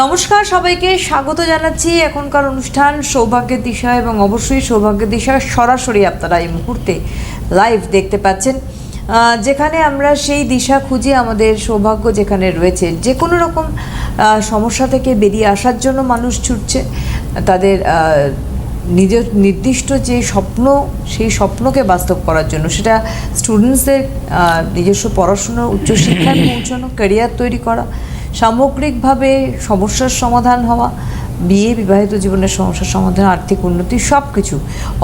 নমস্কার, সবাইকে স্বাগত জানাচ্ছি। এখনকার অনুষ্ঠান সৌভাগ্যের দিশা এবং অবশ্যই সৌভাগ্যের দিশা সরাসরি আপনারা এই মুহূর্তে লাইভ দেখতে পাচ্ছেন। যেখানে আমরা সেই দিশা খুঁজে আমাদের সৌভাগ্য যেখানে রয়েছে যে কোনো রকম সমস্যা থেকে বেরিয়ে আসার জন্য মানুষ ছুটছে। তাদের নিজ, নির্দিষ্ট যে স্বপ্ন, সেই স্বপ্নকে বাস্তব করার জন্য। সেটা স্টুডেন্টসদের নিজস্ব পড়াশুনো, উচ্চশিক্ষায় পৌঁছানো ক্যারিয়ার তৈরি করা সামগ্রিকভাবে সমস্যার সমাধান হওয়া, বিয়ে, বিবাহিত জীবনের সমস্যার সমাধান, আর্থিক উন্নতি সব কিছু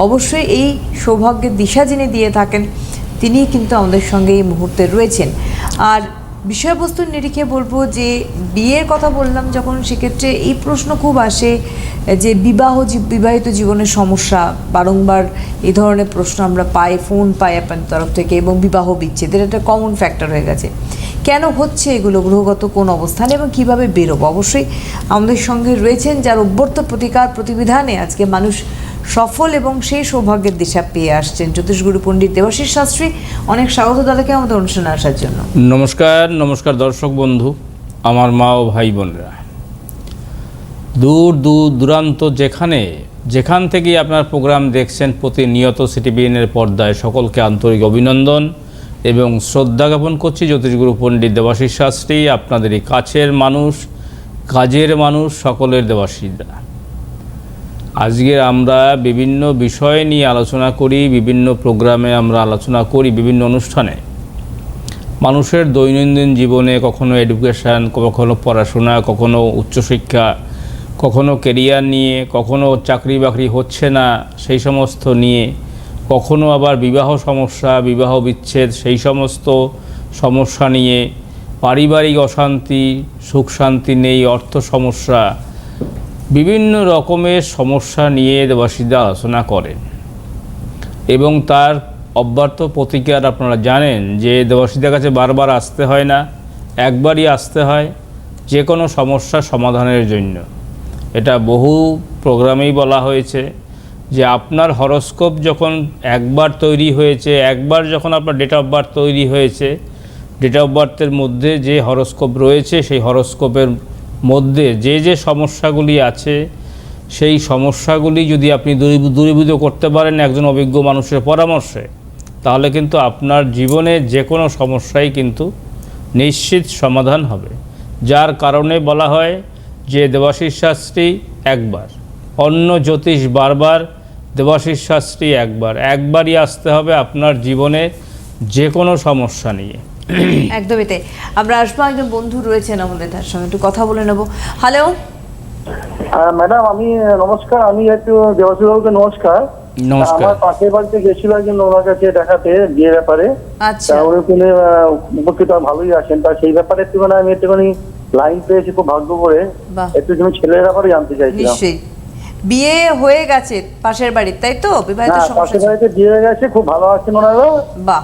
অবশ্যই এই সৌভাগ্যের দিশা যিনি দিয়ে থাকেন তিনি কিন্তু আমাদের সঙ্গে এই মুহূর্তে রয়েছেন। আর বিষয়বস্তুর নিরিখে বলব যে বিয়ের কথা বললাম যখন সেক্ষেত্রে এই প্রশ্ন খুব আসে, যে বিবাহ বিবাহিত জীবনের সমস্যা বারংবার এই ধরনের প্রশ্ন আমরা পাই, ফোন পাই আপনার তরফ থেকে এবং বিবাহ বিচ্ছেদের একটা কমন ফ্যাক্টর হয়ে গেছে। কেন হচ্ছে এগুলো, গ্রহগত কোন অবস্থানে এবং কীভাবে বেরোবো? অবশ্যই আমাদের সঙ্গে রয়েছেন যার অভ্যর্থ প্রতিকার প্রতিবিধানে আজকে মানুষ সফল এবং সেই সৌভাগ্যের দিশা পেয়ে আসছেন জ্যোতিষগুরু পণ্ডিত দেবাশিস শাস্ত্রী। অনেক স্বাগত দাদাকে আমাদের অনুষ্ঠানে আসার জন্য। নমস্কার নমস্কার দর্শক বন্ধু, আমার মা ও ভাই বোনেরা। দূর দূর দূরান্ত যেখানে, যেখান থেকেই আপনার প্রোগ্রাম দেখছেন, প্রতিনিয়ত সিটিবিএনের পর্দায় সকলকে আন্তরিক অভিনন্দন এবং শ্রদ্ধা জ্ঞাপন করছি জ্যোতিষগুরু পণ্ডিত দেবাশিস শাস্ত্রী, আপনাদেরই কাছের মানুষ, কাজের মানুষ, সকলের দেবাশিসরা। আজকে আমরা বিভিন্ন বিষয় নিয়ে আলোচনা করি, বিভিন্ন প্রোগ্রামে আমরা আলোচনা করি, বিভিন্ন অনুষ্ঠানে। মানুষের দৈনন্দিন জীবনে কখনো এডুকেশান কখনো পড়াশোনা, কখনো উচ্চশিক্ষা, কখনো কেরিয়ার নিয়ে, কখনো চাকরি বাকরি হচ্ছে না সেই সমস্ত নিয়ে, কখনো আবার বিবাহ সমস্যা, বিবাহ বিচ্ছেদ সেই সমস্ত সমস্যা নিয়ে, পারিবারিক অশান্তি সুখ শান্তি নেই, অর্থ সমস্যা বিভিন্ন রকমের সমস্যা নিয়ে দেবাসীরা আলোচনা করেন। এবং তার অব্যর্থ প্রতিকার আপনারা জানেন যে দেবাসীদের কাছে বারবার আসতে হয় না, একবারই আসতে হয় যে কোনো সমস্যা সমাধানের জন্য। এটা বহু প্রোগ্রামেই বলা হয়েছে যে আপনার হরস্কোপ যখন একবার তৈরি হয়েছে, একবার যখন আপনার ডেট অফ বার্থ তৈরি হয়েছে, ডেট অফ বার্থের মধ্যে যে হরস্কোপ রয়েছে সেই হরস্কোপের মধ্যে যে যে সমস্যাগুলি আছে, সেই সমস্যাগুলি যদি আপনি দূরী- দূরীভূত করতে পারেন একজন অভিজ্ঞ মানুষের পরামর্শে, তাহলে কিন্তু আপনার জীবনে যে কোনো সমস্যাই কিন্তু নিশ্চিত সমাধান হবে। যার কারণে বলা হয় যে দেবাশিস শাস্ত্রী একবার, অন্য জ্যোতিষ বারবার দেবাশিস শাস্ত্রী একবার। একবারই আসতে হবে আপনার জীবনে যে কোনো সমস্যা নিয়ে। একদমই তাই আমরা আসব একজন বন্ধু রয়েছেন আমাদের তার সঙ্গে। একটু কথা বলে নেব। হ্যালো হ্যাঁ, ম্যাডাম আমি নমস্কার। আমি একটু দেবাশী বাবুকে নমস্কার। আমার পাশের বাড়িতে গেছিল একজন ওনার কাছে দেখাতে বিয়ের ব্যাপারে। আচ্ছা। তা উনি তিনি উপকৃত ভালোই আছেন। তা সেই ব্যাপারে একটুখানি আমি একটুখানি লাইন পেয়েছি খুব ভাগ্য করে। একটু তুমি ছেলের ব্যাপারে জানতে চাইছিলাম। বিয়ে হয়ে গেছে পাশের বাড়ির তাই তো? বিবাহিত হ্যাঁ সমস্যা পাশের বাড়িতে বিয়ে হয়ে গেছে খুব ভালো আছেন ওনারা।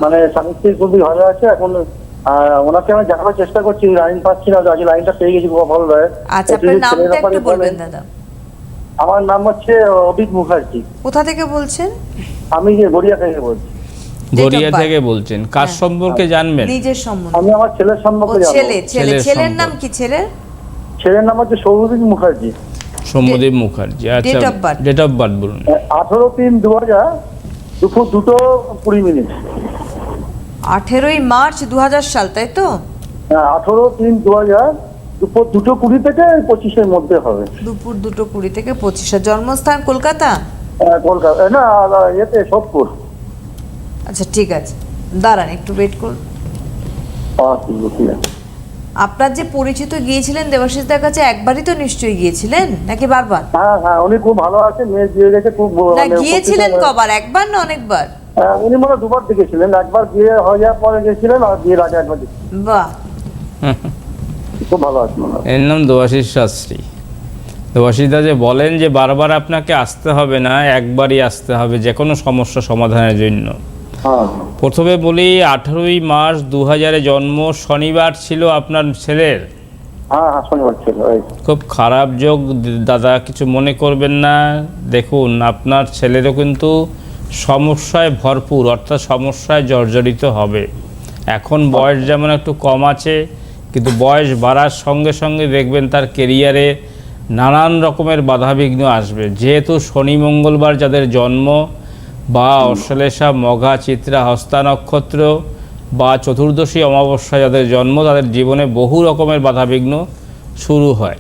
মানে স্বামী স্ত্রী খুবই ভালো আছে এখন আহ, ওনাকে আমি জানানোর চেষ্টা করছি লাইন পাচ্ছি না আজ লাইনটা পেয়ে গেছি খুব ভালো লাগে আচ্ছা আপনার ছেলের নামটা একটু বলবেন দাদা। আমার নাম হচ্ছে অভিক মুখার্জি। কোথা থেকে বলছেন? আমি যে গড়িয়া থেকে বলছি। গড়িয়া থেকে বলছেন। কার হ্যাঁ। সম্পর্কে জানবেন? নিজের সম্বন্ধে। আমি আমার ছেলের সম্পর্কে জানব। ছেলে ছেলে। ছেলের ছেলের নাম কি ছেলের? ছেলের নাম হচ্ছে সৌরদীপ মুখার্জি। সৌম্যদেব মুখার্জি। আচ্ছা. ডেট অফ বার্থ বলুন। আঠারো তিন দু হাজার দুপুর দুটো কুড়ি মিনিট। আঠেরোই মার্চ দু সাল তাই তো? আঠারো তিন দু হাজার দুপুর দুটো কুড়ি থেকে পঁচিশের মধ্যে হবে। দুপুর দুটো কুড়ি থেকে পঁচিশে জন্মস্থান কলকাতা? আহ, কলকাতা। না ইয়েতে সোদপুর। আচ্ছা ঠিক আছে। দাঁড়ান একটু ওয়েট করুন। ঠিক আছে। আপনার যে পরিচিত গিয়েছিলেন দেবাশিসদার কাছে একবারই তো নিশ্চয়ই গিয়েছিলেন? নাকি বারবার? হ্যাঁ হ্যাঁ উনি খুব ভালো আছে মেয়ে বিয়ে গেছে খুব না মানে গিয়েছিলেন কবার? একবার না অনেকবার? উনি মনে দুবার দেখেছিলেন একবার বিয়ে হয়ে যাওয়ার পরে গেছিলেন আর বিয়ের আগে একবার দেখেছিলেন। বাহ। খুব ভালো আছে মনে হয়। এর নাম দেবাশিস শাস্ত্রী। দেবাশিসদা যে বলেন যে বারবার আপনাকে আসতে হবে না একবারই আসতে হবে যে কোনো সমস্যা সমাধানের জন্য। হ্যাঁ প্রথমে বলি আঠেরোই মার্চ দু হাজারে জন্ম শনিবার ছিল আপনার ছেলের? হ্যাঁ হ্যাঁ খুব খারাপ যোগ দাদা কিছু মনে করবেন না। দেখুন আপনার ছেলেরও কিন্তু সমস্যায় ভরপুর অর্থাৎ সমস্যায় জর্জরিত হবে। এখন বয়স যেমন একটু কম আছে কিন্তু বয়স বাড়ার সঙ্গে সঙ্গে দেখবেন তার কেরিয়ারে নানান রকমের বাধাবিঘ্ন আসবে। যেহেতু শনি মঙ্গলবার যাদের জন্ম বা অশ্লেষা মঘা চিত্রা, হস্তা নক্ষত্র বা চতুর্দশী অমাবস্যা যাদের জন্ম, তাদের জীবনে বহু রকমের বাধাবিঘ্ন শুরু হয়।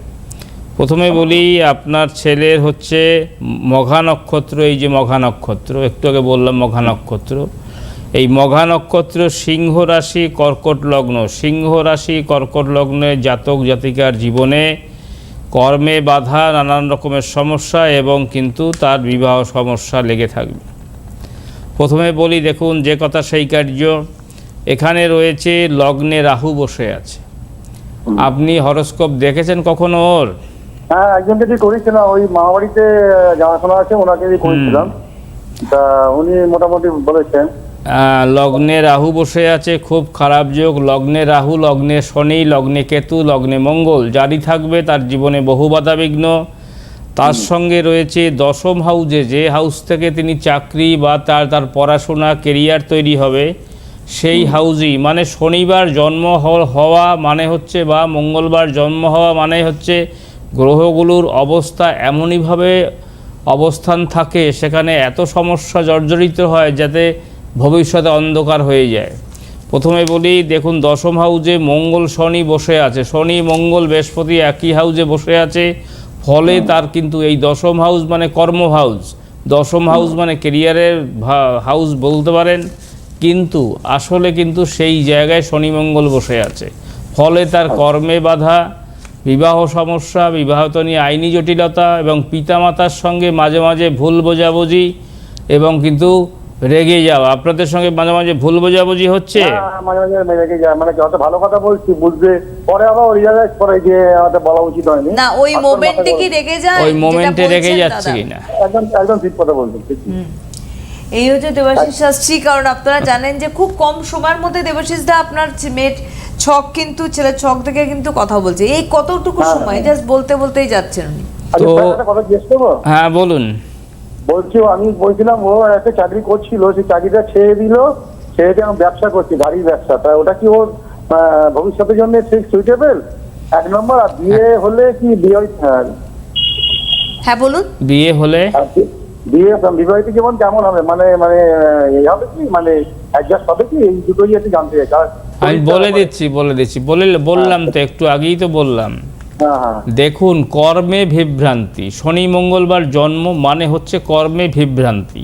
প্রথমে বলি, আপনার ছেলের হচ্ছে মঘা নক্ষত্র, এই যে মঘা নক্ষত্র, একটু আগে বললাম মঘা নক্ষত্র। এই মঘা নক্ষত্র সিংহ রাশি, কর্কট লগ্ন। সিংহ রাশি, কর্কট লগ্নে জাতক, জাতিকার জীবনে কর্মে বাধা, নানান রকমের সমস্যা এবং কিন্তু তার বিবাহ সমস্যা লেগে থাকবে। প্রথমে বলি দেখুন যে কথা সেই কার্য। এখানে রয়েছে লগ্নে রাহু বসে আছে। আপনি হরস্কোপ দেখেছেন কখনো ওর? হ্যাঁ একজনকে করেছিলাম ওই মামাবাড়িতে জানাশোনা আছে ওনাকে করেছিলাম। তা উনি মোটামুটি বলেছেন। লগ্নে রাহু বসে আছে খুব খারাপ যোগ। লগ্নে রাহু লগ্নে শনি লগ্নে কেতু লগ্নে মঙ্গল। জারি থাকবে তার জীবনে বহু বাধাবিঘ্ন। তার সঙ্গে রয়েছে দশম হাউজে যে হাউস থেকে তিনি চাকরি বা তার তার পড়াশোনা কেরিয়ার তৈরি হবে সেই হাউজই। মানে শনিবার জন্ম হ- হওয়া মানে হচ্ছে বা মঙ্গলবার জন্ম হওয়া মানে হচ্ছে গ্রহগুলোর অবস্থা এমনইভাবে অবস্থান থাকে সেখানে এত সমস্যা জর্জরিত হয় যাতে ভবিষ্যতে অন্ধকার হয়ে যায়। প্রথমে বলি দেখুন দশম হাউজে মঙ্গল শনি বসে আছে। শনি মঙ্গল বৃহস্পতি একই হাউজে বসে আছে। ফলে তার কিন্তু এই দশম হাউস মানে কর্ম হাউস দশম হাউস মানে কেরিয়ারের হাউস বলতে পারেন। কিন্তু আসলে কিন্তু সেই জায়গায় শনি মঙ্গল বসে আছে। ফলে তার কর্মে বাধা বিবাহ সমস্যা বিবাহত নিয়ে আইনি জটিলতা এবং পিতামাতার সঙ্গে মাঝে মাঝে ভুল বোঝাবুঝি এবং কিন্তু রেগে যাওয়া আপনাদের সঙ্গে মাঝে মাঝে ভুল বোঝাবুঝি হচ্ছে? মাঝে মাঝে মেয়েকে যায় মানে যত ভালো কথা বলছি বুঝবে। পরে আবার রিয়ালাইজ করে যে আমাদের বলা উচিত হয়নি। না ওই মোমেন্টে কি রেগে যায়? ওই মোমেন্টে রেগে যাচ্ছে কিনা? একদম একদম ঠিক কথা বলছেন ঠিক। এই হচ্ছে দেবাশিস শাস্ত্রী কারণ আপনারা জানেন যে খুব কম সময়ের মধ্যে দেবাশিস দা আপনার মেয়ের ছক কিন্তু ছেলের ছক থেকে কিন্তু কথা বলছে। এই কতটুকু সময়। জাস্ট বলতে বলতেই যাচ্ছেন উনি। আচ্ছা তো- হ্যাঁ বলুন। বলছি আমি বলছিলাম ও একটা চাকরি করছিল সেই চাকরিটা ছেড়ে দিল ছেড়ে দিয়ে এখন ব্যবসা করছে গাড়ির ব্যবসা। তা ওটা কি ওর ভবিষ্যতের জন্য ঠিক সুইটেবল এক নম্বর আর বিয়ে হলে কি বিয়ে হ্যাঁ, হ্যাঁ। বলুন। বিয়ে হলে? বিয়ে বিবাহিত জীবন কেমন হবে? মানে মানে হবে কি? মানে অ্যাডজাস্ট হবে কি? এই দুটোই একটু জানতে চাই। আমি বলে দিচ্ছি বলে দিচ্ছি। বলে বললাম তো একটু আগেই তো বললাম। হ্যাঁ হ্যাঁ দেখুন কর্মে বিভ্রান্তি। শনি মঙ্গলবার জন্ম মানে হচ্ছে কর্মে বিভ্রান্তি।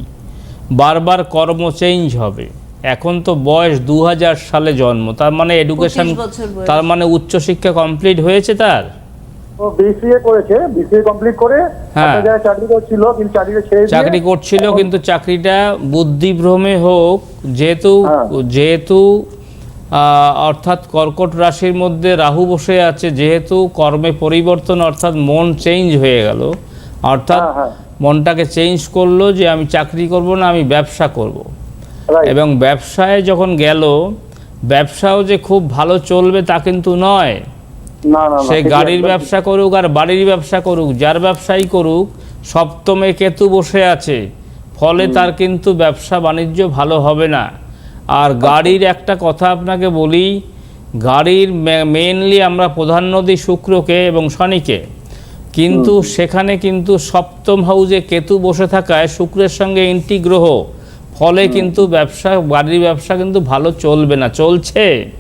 বারবার কর্ম চেঞ্জ হবে। এখন তো বয়স দু সালে জন্ম। তার মানে এডুকেশন 25 বছর বয়স। তার মানে উচ্চশিক্ষা কমপ্লিট হয়েছে তার? ও বিসিএ করেছে। বিসিএ কমপ্লিট করে হ্যাঁ। চাকরি করছিল কিন্তু চাকরিটা ছেড়ে দিয়ে চাকরি করছিল কিন্তু চাকরিটা বুদ্ধিভ্রমে হোক যেহেতু হ্যাঁ। যেহেতু অর্থাৎ কর্কট রাশির মধ্যে রাহু বসে আছে যেহেতু কর্মে পরিবর্তন অর্থাৎ মন চেঞ্জ হয়ে গেল অর্থাৎ হ্যাঁ, হ্যাঁ। মনটাকে চেঞ্জ করল যে আমি চাকরি করব না আমি ব্যবসা করব. এবং ব্যবসায় যখন গেল ব্যবসাও যে খুব ভালো চলবে তা কিন্তু নয় সে গাড়ির। ব্যবসা করুক আর বাড়ির ব্যবসা করুক যার ব্যবসাই করুক সপ্তমে কেতু বসে আছে ফলে তার কিন্তু ব্যবসা বাণিজ্য ভালো হবে না আর গাড়ির একটা কথা আপনাকে বলি গাড়ির মেনলি আমরা প্রধান নদী শুক্রকে এবং শনিকে। কিন্তু সেখানে কিন্তু সপ্তম হাউজে কেতু বসে থাকায় শুক্রের সঙ্গে ইন্টি গ্রহ ফলে কিন্তু ব্যবসা গাড়ির ব্যবসা কিন্তু ভালো চলবে না। চলছে।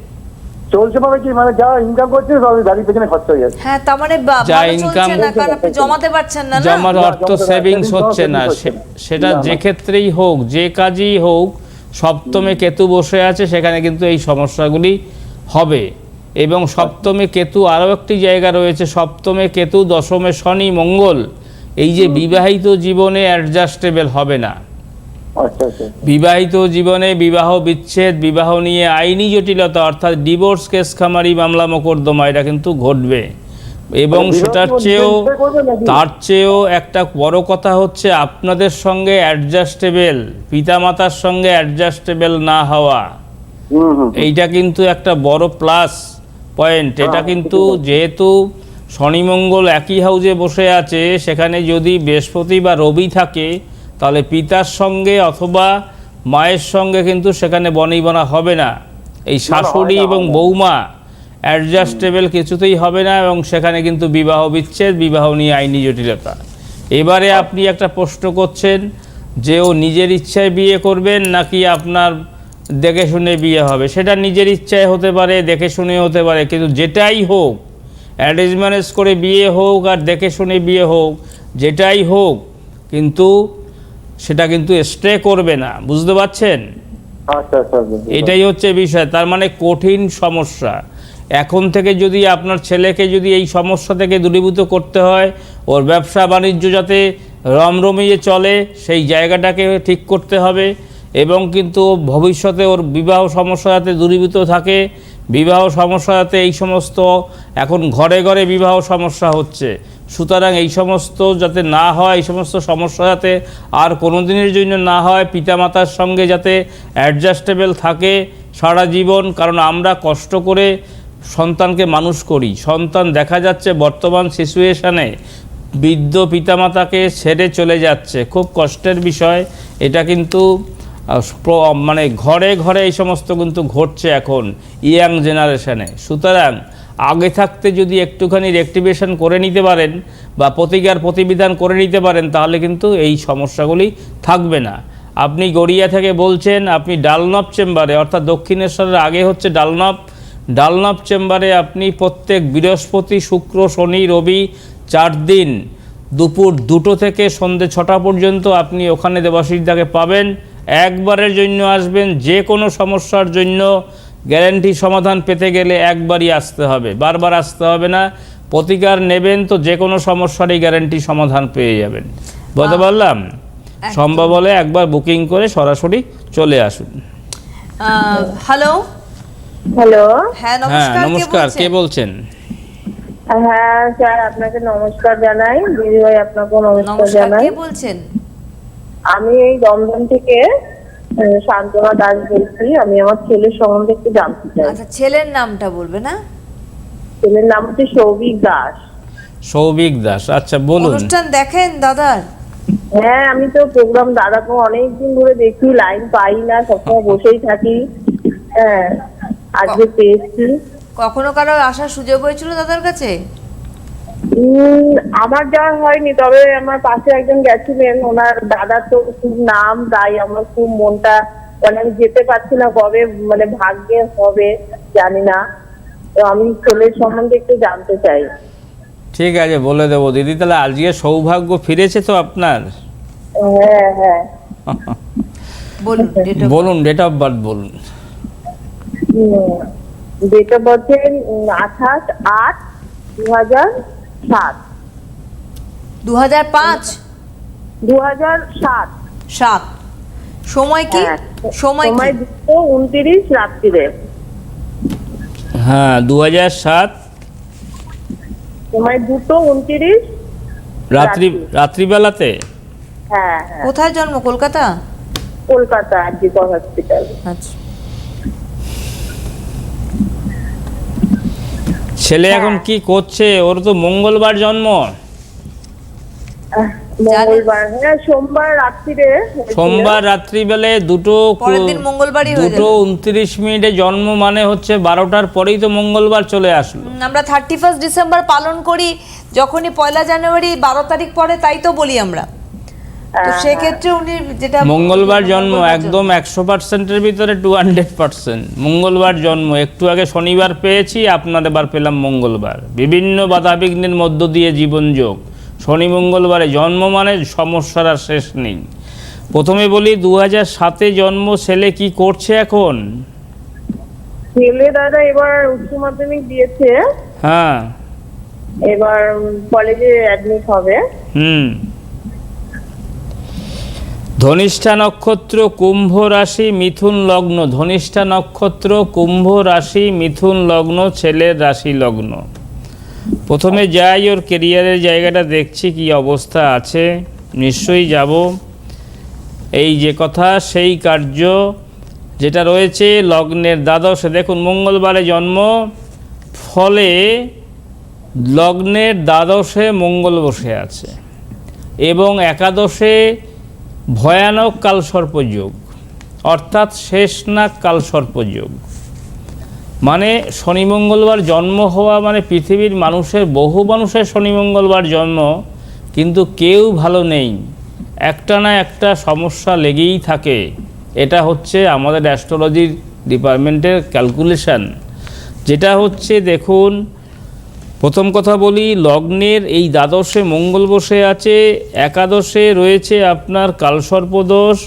চলছে মানে কি? মানে যা ইনকাম করছে সব গাড়ির পেছনে খরচা হয়ে যাচ্ছে। হ্যাঁ তার মানে যা ভালো না আপনি জমাতে পারছেন না না? জমার অর্থ সেভিংস হচ্ছে না। সে- সেটা যে ক্ষেত্রেই হোক যে কাজই হোক সপ্তমে কেতু বসে আছে সেখানে কিন্তু এই সমস্যাগুলি হবে। এবং সপ্তমে কেতু আরও একটি জায়গা রয়েছে সপ্তমে কেতু দশমে শনি মঙ্গল। এই যে বিবাহিত জীবনে অ্যাডজাস্টেবল হবে না। আচ্ছা আচ্ছা বিবাহিত জীবনে বিবাহ বিচ্ছেদ বিবাহ নিয়ে আইনি জটিলতা অর্থাৎ ডিভোর্স কেস খামারি মামলা মোকদ্দমা এটা কিন্তু ঘটবে। এবং সেটার চেয়েও? তার চেয়েও একটা বড় কথা হচ্ছে আপনাদের সঙ্গে অ্যাডজাস্টেবল পিতামাতার সঙ্গে অ্যাডজাস্টেবল না হওয়া। এইটা কিন্তু একটা বড় প্লাস পয়েন্ট এটা হ্যাঁ, কিন্তু যেহেতু শনিমঙ্গল একই হাউজে বসে আছে সেখানে যদি বৃহস্পতি বা রবি থাকে তাহলে পিতার সঙ্গে অথবা মায়ের সঙ্গে কিন্তু সেখানে বনিবনা হবে না। এই শাশুড়ি এবং বৌমা অ্যাডজাস্টেবল কিছুতেই হবে না এবং সেখানে কিন্তু বিবাহ বিচ্ছেদ বিবাহ নিয়ে আইনি জটিলতা। এবারে আপনি একটা প্রশ্ন করছেন যে ও নিজের ইচ্ছায় বিয়ে করবেন নাকি আপনার দেখে শুনে বিয়ে হবে? সেটা নিজের ইচ্ছায় হতে পারে দেখে শুনে হতে পারে কিন্তু যেটাই হোক অ্যারেঞ্জ ম্যারেজ করে বিয়ে হোক আর দেখে শুনে বিয়ে হোক যেটাই হোক কিন্তু সেটা কিন্তু স্টে করবে না। বুঝতে পারছেন? আচ্ছা আচ্ছা। এটাই হচ্ছে বিষয়। তার মানে কঠিন সমস্যা। এখন থেকে যদি আপনার ছেলেকে যদি এই সমস্যা থেকে দূরীভূত করতে হয়, ওর ব্যবসা বাণিজ্য যাতে রমরমিয়ে চলে, সেই জায়গাটাকে ঠিক করতে হবে এবং কিন্তু ভবিষ্যতে ওর বিবাহ সমস্যা যাতে দূরীভূত থাকে, বিবাহ সমস্যা যাতে এই সমস্ত এখন ঘরে ঘরে বিবাহ সমস্যা হচ্ছে। সুতরাং এই সমস্ত যাতে না হয়, এই সমস্ত সমস্যা যাতে আর কোনো দিনের জন্য না হয়, পিতামাতার সঙ্গে যাতে অ্যাডজাস্টেবল থাকে সারা জীবন, কারণ আমরা কষ্ট করে সন্তানকে মানুষ করি। সন্তান দেখা যাচ্ছে বর্তমান সিচুয়েশানে বৃদ্ধ পিতামাতাকে ছেড়ে চলে যাচ্ছে। খুব কষ্টের বিষয়। এটা কিন্তু মানে ঘরে ঘরে এই সমস্ত কিন্তু ঘটছে এখন ইয়াং জেনারেশনে সুতরাং আগে থাকতে যদি একটুখানি রেক্টিভেশন করে নিতে পারেন বা প্রতিকার প্রতিবিধান করে নিতে পারেন, তাহলে কিন্তু এই সমস্যাগুলি থাকবে না। আপনি গড়িয়া থেকে বলছেন, আপনি ডালনব চেম্বারে, অর্থাৎ দক্ষিণেশ্বরের আগে হচ্ছে ডালনব ডালনব চেম্বারে আপনি প্রত্যেক বৃহস্পতি শুক্র শনি রবি চার দিন দুপুর দুটো থেকে সন্ধে ছটা পর্যন্ত আপনি ওখানে দেবাশিসদাকে পাবেন। একবারের জন্য আসবেন যে কোনো সমস্যার জন্য গ্যারেন্টি সমাধান পেতে গেলে একবারই আসতে হবে বারবার আসতে হবে না। প্রতিকার নেবেন তো যে কোনো সমস্যারই গ্যারান্টি সমাধান পেয়ে যাবেন। বলতে পারলাম? সম্ভব হলে একবার বুকিং করে সরাসরি চলে আসুন। হ্যালো? হ্যালো? হ্যাঁ হ্যাঁ নমস্কার কে বলছেন? হ্যাঁ স্যার আপনাকে নমস্কার জানাই দিদি ভাই আপনাকেও নমস্কার নমস্কার জানাই। কে বলছেন? আমি এই দমদম থেকে শান্তনা দাস বলছি আমি আমার ছেলের সম্বন্ধে একটু জানতে চাই। আচ্ছা ছেলের নামটা বলবে না? ছেলের নাম হচ্ছে সৌভিক দাস। সৌভিক দাস আচ্ছা বলুন। অনুষ্ঠান দেখেন দাদার? হ্যাঁ আমি তো প্রোগ্রাম দাদাকে অনেকদিন ধরে দেখি লাইন পাই না সবসময় বসেই থাকি। হ্যাঁ আজকে পেয়েছি। কখনো কারও আসার সুযোগ হয়েছিল দাদার কাছে? আমার যাওয়া হয়নি তবে আমার পাশে একজন গেছিলেন ওনার দাদার তো খুব নাম তাই আমার খুব মনটা মানে আমি যেতে পারছি না কবে মানে ভাগ্যে হবে জানি না। তো আমি ছেলের সম্বন্ধে একটু জানতে চাই। ঠিক আছে বলে দেবো। দিদি তাহলে আজকে সৌভাগ্য ফিরেছে তো আপনার? হ্যাঁ হ্যাঁ। বলুন বলুন ডেট অফ বার্থ বলুন। ডেট অফ বার্থে আঠাশ আট দু হাজার সাত। দু হাজার পাঁচ? দু হাজার সাত। সাত। সময় কি? হ্যাঁ। সময় সময় কি? দুটো উনত্রিশ রাত্রিরে। হ্যাঁ দু হাজার সাত সময় দুটো উনত্রিশ রাত্রি রাত্রি। রাত্রিবেলাতে? হ্যাঁ হ্যাঁ। কোথায় জন্ম? কলকাতা? কলকাতা আরজিকর হসপিটাল। আচ্ছা। ছেলে এখন কি করছে? ওর তো মঙ্গলবার জন্ম। হ্যাঁ সোমবার রাত্রিরে হয়েছিল। সোমবার রাত্রিবেলে দুটো পরের মঙ্গলবারই হয়ে দুটো উনত্রিশ মিনিটে জন্ম মানে হচ্ছে বারোটার পরেই তো মঙ্গলবার চলে আসলো। আমরা থার্টি ফার্স্ট ডিসেম্বর পালন করি। যখনই পয়লা জানুয়ারি বারো তারিখ পরে তাই তো বলি আমরা। সেক্ষেত্রে উনি যেটা মঙ্গলবার জন্ম একদম একশো পার্সেন্টের ভিতরে টু হান্ড্রেড পার্সেন্ট মঙ্গলবার জন্ম। একটু আগে শনিবার পেয়েছি আপনার এবার পেলাম মঙ্গলবার। বিভিন্ন বাধাবিঘ্নের মধ্য দিয়ে জীবনযোগ শনি মঙ্গলবারে জন্ম মানে সমস্যার আর শেষ নেই। প্রথমে বলি দু হাজার সাতে জন্ম ছেলে কি করছে এখন? ছেলে দাদা এবার উচ্চ মাধ্যমিক দিয়েছে। হ্যাঁ। এবার কলেজে অ্যাডমিট হবে। হুম। ধনিষ্ঠা নক্ষত্র, কুম্ভ রাশি, মিথুন লগ্ন। ধনিষ্ঠা নক্ষত্র, কুম্ভ রাশি, মিথুন লগ্ন, ছেলের রাশি লগ্ন। প্রথমে যাই, ওর কেরিয়ারের জায়গাটা দেখছি, কি অবস্থা আছে। নিশ্চয়ই যাব। এই যে কথা, সেই কার্য যেটা রয়েছে, লগ্নের দ্বাদশে। দেখুন, মঙ্গলবারে জন্ম, ফলে লগ্নের দ্বাদশে মঙ্গল বসে আছে। এবং একাদশে ভয়ানক কালসর্পযোগ, অর্থাৎ শেষ নাগ কালসর্পযোগ। মানে শনি মঙ্গলবার জন্ম হওয়া মানে পৃথিবীর মানুষের, বহু মানুষের শনি মঙ্গলবার জন্ম, কিন্তু কেউ ভালো নেই। একটা না একটা সমস্যা লেগেই থাকে। এটা হচ্ছে আমাদের অ্যাস্ট্রোলজির ডিপার্টমেন্টের ক্যালকুলেশান যেটা হচ্ছে দেখুন প্রথম কথা বলি লগ্নের এই দ্বাদশে মঙ্গল বসে আছে একাদশে রয়েছে আপনার কালসর্পদোষ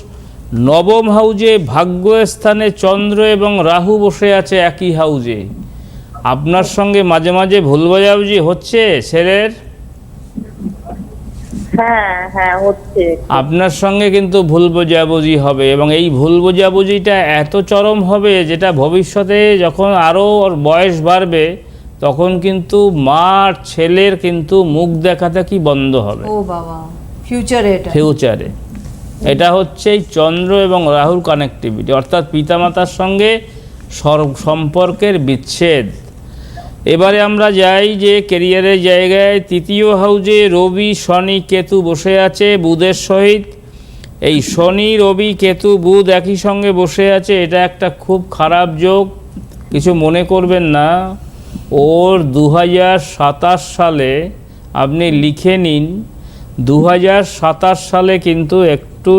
নবম হাউজে ভাগ্য স্থানে চন্দ্র এবং রাহু বসে আছে একই হাউজে। আপনার সঙ্গে মাঝে মাঝে ভুল বোঝাবুঝি হচ্ছে ছেলের হ্যাঁ হ্যাঁ হচ্ছে। আপনার সঙ্গে কিন্তু ভুল বোঝাবুঝি হবে এবং এই ভুল বোঝাবুঝিটা এত চরম হবে যেটা ভবিষ্যতে যখন আরও ওর বয়স বাড়বে তখন কিন্তু মার ছেলের কিন্তু মুখ দেখাতে কি বন্ধ হবে? ও বাবা ফিউচারে এটা। ফিউচারে এটা হচ্ছে চন্দ্র এবং রাহুর কানেক্টিভিটি অর্থাৎ পিতামাতার সঙ্গে সর- সম্পর্কের বিচ্ছেদ। এবারে আমরা যাই যে কেরিয়ারের জায়গায় তৃতীয় হাউজে রবি শনি কেতু বসে আছে বুধের সহিত। এই শনি রবি কেতু বুধ একই সঙ্গে বসে আছে এটা একটা খুব খারাপ যোগ কিছু মনে করবেন না। ওর দু সালে আপনি লিখে নিন দু সালে কিন্তু একটু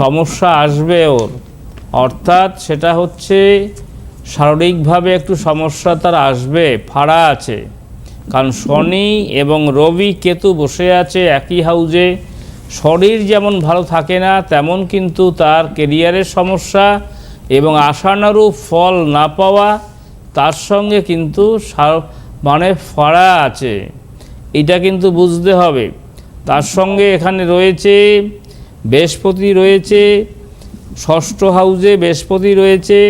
সমস্যা আসবে ওর। অর্থাৎ সেটা হচ্ছে শারীরিকভাবে একটু সমস্যা তার আসবে, ফাড়া আছে। কারণ শনি এবং রবি কেতু বসে আছে একই হাউজে শরীর যেমন ভালো থাকে না, তেমন কিন্তু তার কেরিয়ারের সমস্যা এবং আশানুরূপ ফল না পাওয়া তার সঙ্গে কিন্তু মানে ফাড়া আছে। এটা কিন্তু বুঝতে হবে। তার সঙ্গে এখানে রয়েছে বৃহস্পতি রয়েছে, ষষ্ঠ হাউজে বৃহস্পতি রয়েছে।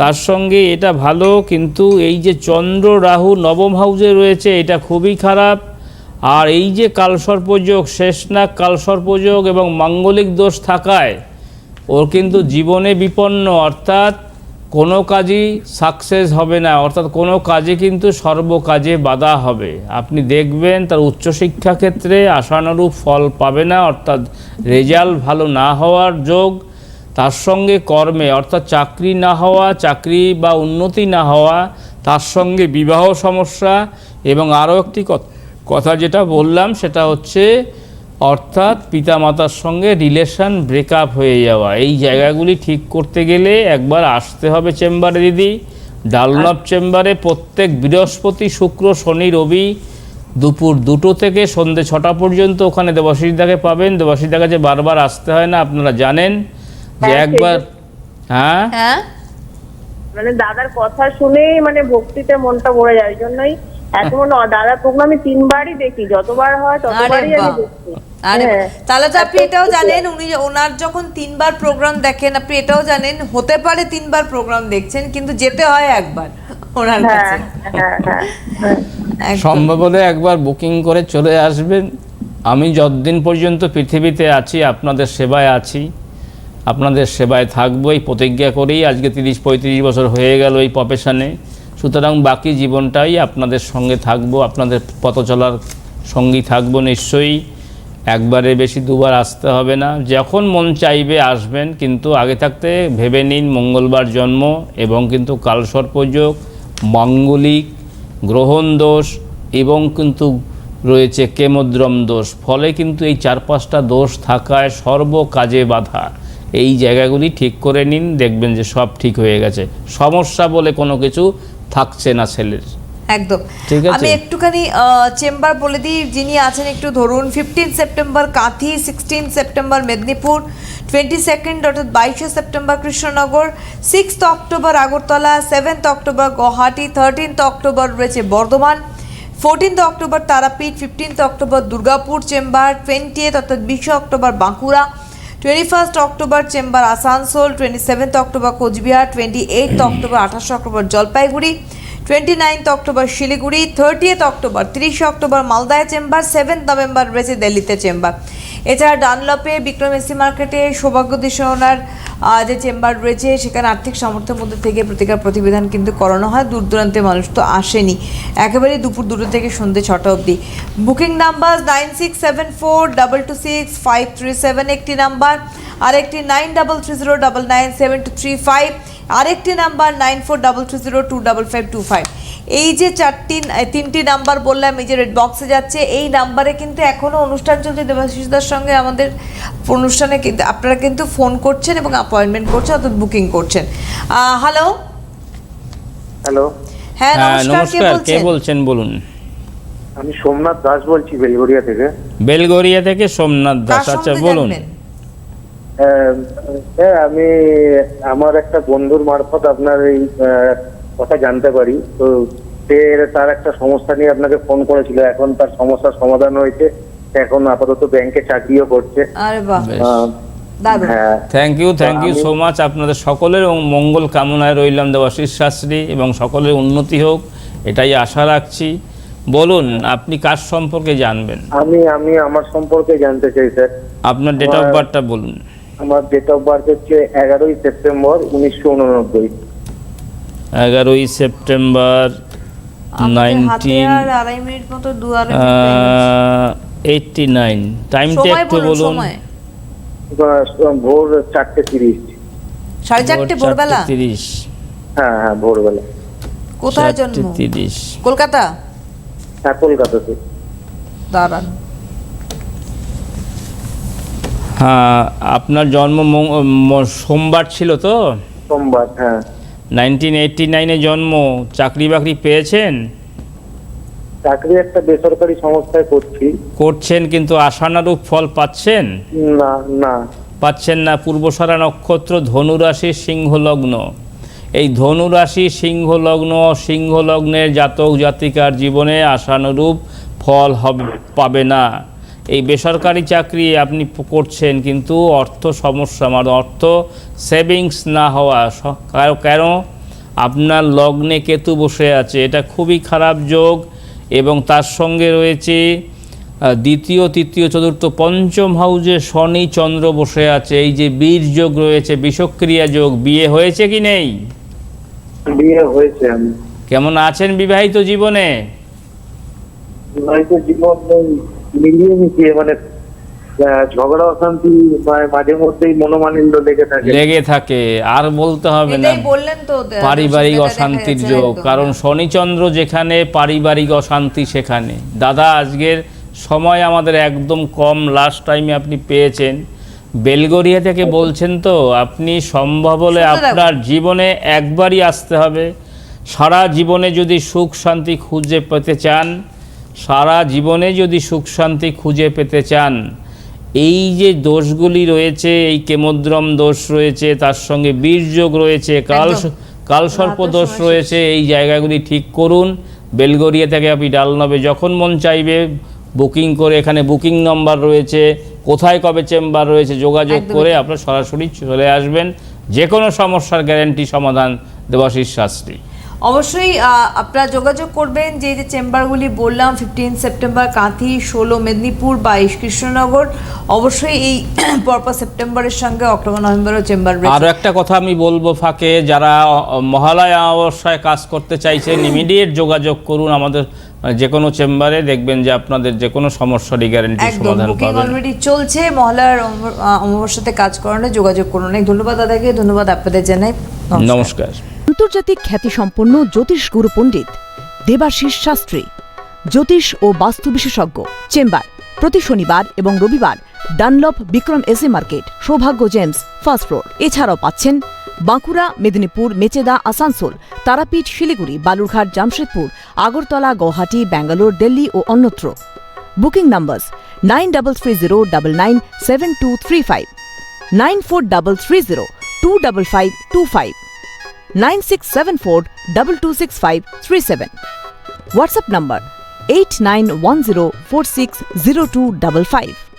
তার সঙ্গে এটা ভালো, কিন্তু এই যে চন্দ্র, রাহু, নবম হাউজে রয়েছে, এটা খুবই খারাপ। আর এই যে কালসর্পযোগ, শেষনাগ কালসর্পযোগ এবং মাঙ্গলিক দোষ থাকায়, ওর কিন্তু জীবনে বিপন্ন, অর্থাৎ কোনো কাজই সাকসেস হবে না, অর্থাৎ কোনো কাজে কিন্তু সর্বকাজে বাধা হবে। আপনি দেখবেন তার উচ্চশিক্ষা ক্ষেত্রে আশানুরূপ ফল পাবে না, অর্থাৎ রেজাল্ট ভালো না হওয়ার যোগ, তার সঙ্গে কর্মে, অর্থাৎ চাকরি না হওয়া, চাকরি বা উন্নতি না হওয়া, তার সঙ্গে বিবাহ সমস্যা এবং আরও একটি কথ- যেটা বললাম সেটা হচ্ছে অর্থাৎ পিতামাতার সঙ্গে রিলেশন ব্রেকআপ হয়ে যাওয়া। এই জায়গাগুলি ঠিক করতে গেলে একবার আসতে হবে চেম্বারে দিদি। ডালনব চেম্বারে প্রত্যেক বৃহস্পতি শুক্র শনি রবি দুপুর দুটো থেকে সন্ধে ছটা পর্যন্ত ওখানে দেবাশিসদাকে পাবেন। দেবাশিসদার কাছে বারবার আসতে হয় না আপনারা জানেন যে হ্যাঁ, একবার হ্যাঁ? হ্যাঁ? মানে দাদার কথা শুনেই মানে ভক্তিতে মনটা ভরে যায়। জন্যই এখন দাদার প্রোগ্রাম তিনবারই দেখি যতবার হয় ততবারই আমি দেখি। আরে। তাহলে তো আপনি এটাও জানেন উনি ওনার যখন তিনবার প্রোগ্রাম দেখেন আপনি এটাও জানেন হতে পারে তিনবার প্রোগ্রাম দেখছেন কিন্তু যেতে হয় একবার ওনার হ্যাঁ কাছে। হ্যাঁ। সম্ভব হলে একবার বুকিং করে চলে আসবেন। আমি যতদিন পর্যন্ত পৃথিবীতে আছি আপনাদের সেবায় আছি আপনাদের সেবায় থাকব এই প্রতিজ্ঞা করেই আজকে তিরিশ পঁয়ত্রিশ বছর হয়ে গেল এই প্রফেশনে সুতরাং বাকি জীবনটাই আপনাদের সঙ্গে থাকব, আপনাদের পথ চলার সঙ্গী থাকব নিশ্চয়ই। একবারে বেশি দুবার আসতে হবে না। যখন মন চাইবে আসবেন, কিন্তু আগে থাকতে ভেবে নিন মঙ্গলবার জন্ম এবং কিন্তু কালসর্পযোগ, মাঙ্গলিক, গ্রহণ দোষ এবং কিন্তু রয়েছে কেমদ্রম দোষ। ফলে কিন্তু এই চার পাঁচটা দোষ থাকায় সর্ব কাজে বাধা। এই জায়গাগুলি ঠিক করে নিন, দেখবেন যে সব ঠিক হয়ে গেছে। সমস্যা বলে কোনো কিছু থাকছে না ছেলের একদম ঠিক আছে। আমি একটুখানি চেম্বার বলে দিই যিনি আছেন একটু ধরুন fifteen September Kanthi sixteen September Medinipur twenty second অর্থাৎ বাইশে September Krishnanagar sixth October Agartala seventh October Guwahati thirteenth October রয়েছে Bardhaman fourteenth October Tarapith fifteenth October Durgapur chamber twentieth অর্থাৎ বিশে October Bankura twenty first October chamber Asansol twenty seventh October Cooch Behar twenty eight October আঠাশে October Jalpaiguri twenty ninth October Siliguri thirtieth October তিরিশে October মালদায় chamber seventh November রয়েছে দিল্লিতে chamber এছাড়া ডানলপে Vikram AC মার্কেটে সৌভাগ্য দিশনার যে চেম্বার রয়েছে, সেখানে আর্থিক সামর্থ্যের মধ্যে থেকে প্রতিকার প্রতিবিধান কিন্তু করানো হয়। দূর দূরান্তে মানুষ তো আসেনি। একেবারেই দুপুর দুটো থেকে সন্ধ্যে ছটা অবধি। Booking number nine six seven four double two six five three seven একটি নাম্বার। আর একটি nine double three zero double nine seven two three five আরেকটি number nine four double three zero two double five two five এই যে চারটি তিনটি number বললাম এই যে রেড বক্সে যাচ্ছে এই নাম্বারে কিন্তু এখনও অনুষ্ঠান চলছে। দেবাশিসদার সঙ্গে আমাদের অনুষ্ঠানে কিন্তু আপনারা কিন্তু ফোন করছেন এবং অ্যাপয়েন্টমেন্ট করছেন অর্থাৎ বুকিং করছেন। হ্যালো হ্যালো হ্যাঁ নমস্কার কে বলছেন? বলুন। আমি সোমনাথ দাস বলছি বেলগড়িয়া থেকে। বেলগড়িয়া থেকে সোমনাথ দাস আচ্ছা বলুন। হ্যাঁ আমি আমার একটা বন্ধুর মারফত আপনার এই কথা জানতে পারি। তো সে তার একটা সমস্যা নিয়ে আপনাকে ফোন করেছিল। এখন তার সমস্যার সমাধান হয়েছে। এখন আপাতত ব্যাংকে চাকরিও করছে। আরে বাহ। Thank you thank you so much আপনাদের সকলের এবং মঙ্গল কামনায় রইলাম দেবাশিস শাস্ত্রী এবং সকলের উন্নতি হোক এটাই আশা রাখছি। বলুন আপনি কার সম্পর্কে জানবেন? আমি আমি আমার সম্পর্কে জানতে চাই স্যার। আপনার ডেট অফ বার্থটা বলুন। আমার ডেট অফ বার্থ হচ্ছে এগারোই সেপ্টেম্বর উনিশশো উননব্বই। এগারোই সেপ্টেম্বর। এইটটি নাইন টাইমটা সময় একটু বলুন ভোর চারটে তিরিশ। সাড়ে চারটে ভোরবেলা? তিরিশ। হ্যাঁ হ্যাঁ ভোরবেলা। কোথায় জন্ম? তিরিশ। কলকাতা? হ্যাঁ কলকাতাতে। দাঁড়ান। হ্যাঁ আপনার জন্ম সোমবার ছিল তো? সোমবার হ্যাঁ। নাইনটিন এইটটি নাইনে জন্ম চাকরি বাকরি পেয়েছেন? চাকরি একটা বেসরকারি সংস্থায় করছি। করছেন কিন্তু আশানুরূপ ফল পাচ্ছেন? না না। পাচ্ছেন না পূর্বসারা নক্ষত্র ধনুরাশি সিংহ লগ্ন এই ধনুরাশি সিংহ লগ্ন সিংহ লগ্নের জাতক জাতিকার জীবনে আশানুরূপ ফল হবে পাবে না। এই বেসরকারি চাকরি আপনি করছেন কিন্তু অর্থ সমস্যা। মানে অর্থ সেভিংস না হওয়া কেন? আপনার লগ্নে কেতু বসে আছে এটা খুবই খারাপ যোগ। এবং তার সঙ্গে রয়েছে দ্বিতীয় তৃতীয় চতুর্থ পঞ্চম হাউজে শনি চন্দ্র বসে আছে। এই যে বীর যোগ রয়েছে বিষক্রিয়া যোগ বিয়ে হয়েছে কি নেই? বিয়ে হয়েছে কেমন আছেন বিবাহিত জীবনে? জীবন মিলিয়ে মিশিয়ে মানে ঝগড়া অশান্তি মাঝে মধ্যেই মনোমালিন্য লেগে থাকে। লেগে থাকে আর বলতে হবে না। বললেন তো পারিবারিক অশান্তির যোগ কারণ শনিচন্দ্র যেখানে পারিবারিক অশান্তি সেখানে। দাদা আজকের সময় আমাদের একদম কম লাস্ট টাইমে আপনি পেয়েছেন। বেলগরিয়া থেকে বলছেন তো আপনি সম্ভব হলে আপনার জীবনে একবারই আসতে হবে। সারা জীবনে যদি সুখ শান্তি খুঁজে পেতে চান সারা জীবনে যদি সুখ শান্তি খুঁজে পেতে চান এই যে দোষগুলি রয়েছে এই কেমদ্রম দোষ রয়েছে তার সঙ্গে বীরযোগ রয়েছে কাল। কালসর্প দোষ রয়েছে এই জায়গাগুলি ঠিক করুন। বেলগরিয়া থেকে আপনি ডালনবে যখন মন চাইবে বুকিং করে এখানে বুকিং নাম্বার রয়েছে কোথায় কবে চেম্বার রয়েছে যোগাযোগ করে আপনার সরাসরি চলে আসবেন। যে কোনো সমস্যার গ্যারেন্টি সমাধান দেবাশিস শাস্ত্রী। অবশ্যই আপনারা যোগাযোগ করবেন। যে যে চেম্বারগুলি বললাম ফিফটিন সেপ্টেম্বর কাঁথি ষোলো মেদিনীপুর বাইশ কৃষ্ণনগর অবশ্যই এই পরপর সেপ্টেম্বরের সঙ্গে অক্টোবর নভেম্বরও চেম্বার আরও একটা কথা আমি বলব ফাঁকে যারা মহালয়া অমাবস্যায় কাজ করতে চাইছেন ইমিডিয়েট যোগাযোগ করুন আমাদের যে কোনো চেম্বারে। দেখবেন যে আপনাদের যে কোনো সমস্যারই গ্যারেন্টি সমাধান পাবেন। অলরেডি চলছে। মহলার আহ, অমাবস্যাতে কাজ করানো যোগাযোগ করুন। অনেক ধন্যবাদ দাদাকে। ধন্যবাদ আপনাদের জানাই। নমস্কার। আন্তর্জাতিক খ্যাতিসম্পন্ন জ্যোতিষ গুরু পণ্ডিত দেবাশিস শাস্ত্রী, জ্যোতিষ ও বাস্তু বিশেষজ্ঞ, চেম্বার, প্রতি শনিবার এবং রবিবার Dunlop Vikram SA market, Saubhagya Gems, first floor. এছাড়াও পাচ্ছেন বাঁকুড়া, মেদিনীপুর, মেচেদা, আসানসোল, তারাপীঠ, শিলিগুড়ি, বালুরঘাট, জামশেদপুর, আগরতলা, গৌহাটি, ব্যাঙ্গালোর, দিল্লি ও অন্যত্র। Booking numbers nine double three zero double nine seven two three five, nine four double three zero two double five two five. 9674 WhatsApp number 8910460255